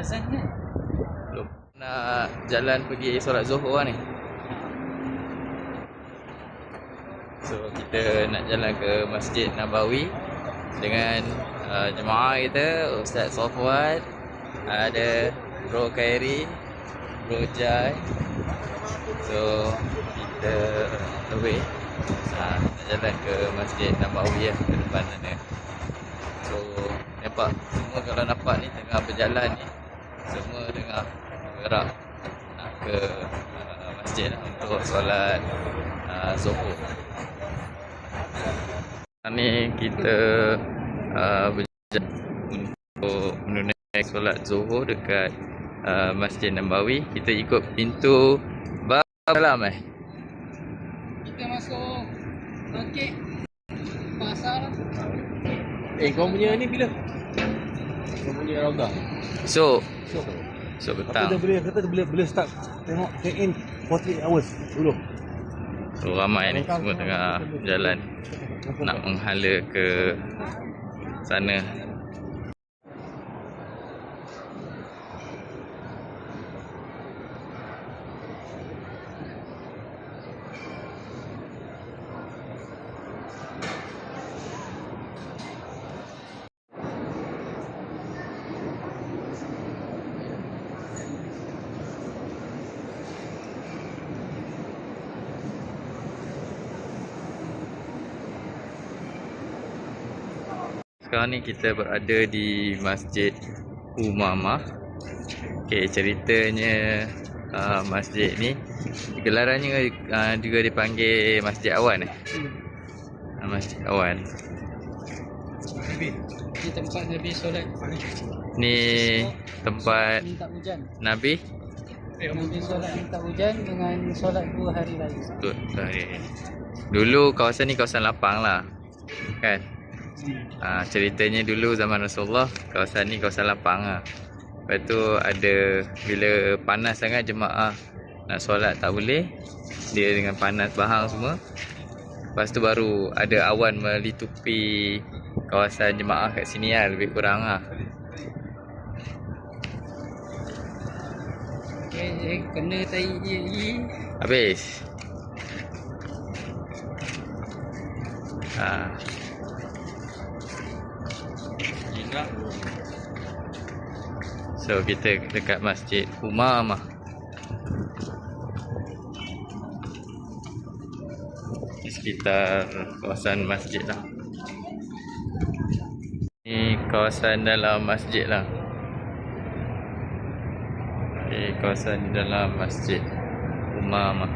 azan kan? Belum nak jalan pergi solat Zuhur lah ni. So kita nak jalan ke Masjid Nabawi dengan uh, jemaah kita Ustaz Sofwan, ada Bro Khairi, Bro Jai. So kita away uh, nak jalan ke Masjid Nabawi lah ke depan sana. So nampak semua kalau nampak ni tengah berjalan ni semua tengah bergerak nak ke uh, masjid lah untuk solat uh, Zuhur. Sekarang ni kita uh, berjalan untuk menunaikan solat Zuhur dekat uh, Masjid Nabawi. Kita ikut pintu Balam eh. Kita masuk Okey. Pasar. Eh kau punya ni bila? Kau punya Rauda. So, So, so Aku petang. dah boleh kata boleh boleh start tengok check in 48 hours dulu. So ramai ni semua tengah jalan nak menghala ke sana. Sekarang ni kita berada di Masjid Umamah. Okey, ceritanya uh, masjid ni gelarannya uh, juga dipanggil Masjid Awan eh. Uh, masjid Awan. Di tempat Nabi solat. Ni tempat. Nabi Nabi solat minta hujan dengan solat dua hari raya. Betul, sorry. Dulu kawasan ni kawasan lapang lah Kan ha, Ceritanya dulu zaman Rasulullah Kawasan ni kawasan lapang lah Lepas tu ada Bila panas sangat jemaah Nak solat tak boleh Dia dengan panas bahang semua Lepas tu baru ada awan melitupi Kawasan jemaah kat sini lah Lebih kurang lah Okey, eh, kena tai i i. Habis ha. So kita dekat Masjid Umamah Di sekitar kawasan masjid lah. Ni kawasan dalam masjid lah. Okay, kawasan dalam Masjid Umamah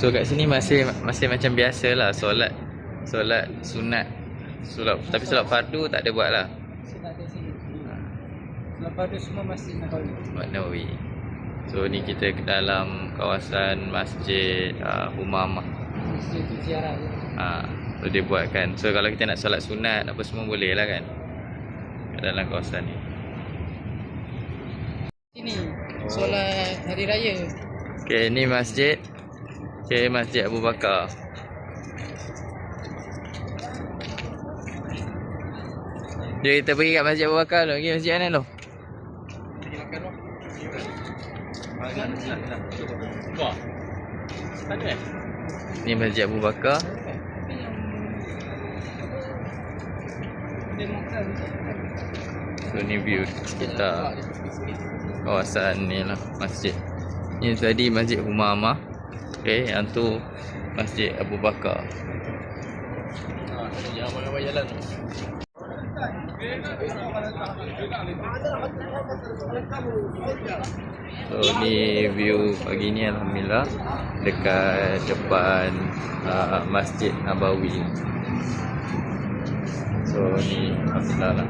So kat sini masih masih macam biasa lah solat solat sunat solat tapi solat fardu tak ada buat lah Solat tu semua masih Nabawi. Mat Nawawi. So ni kita ke dalam kawasan Masjid uh, Umamah. Masjid tu ziarah. Ha, so dia buatkan. So kalau kita nak solat sunat apa semua boleh lah kan. Dalam kawasan ni. Sini solat hari raya. Okay ni masjid. Okay Masjid Abu Bakar. Jom kita pergi kat Masjid Abu Bakar tu. Pergi masjid mana tu? Wah. Tadi eh? Ni Masjid Abu Bakar. So ni view kita kawasan ni lah masjid. Ni tadi Masjid Umamah. Okay, yang tu Masjid Abu Bakar. Ha, jangan banyak jalan tu. So ni view pagi ni Alhamdulillah dekat depan uh, Masjid Nabawi. So ni Alhamdulillah lah.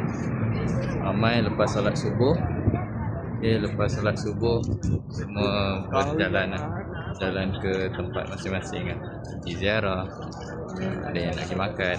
Ramai lepas solat subuh. Okay, lepas solat subuh semua berjalan lah. Jalan ke tempat masing-masing kan. Pergi ziarah. Ada yang nak pergi makan.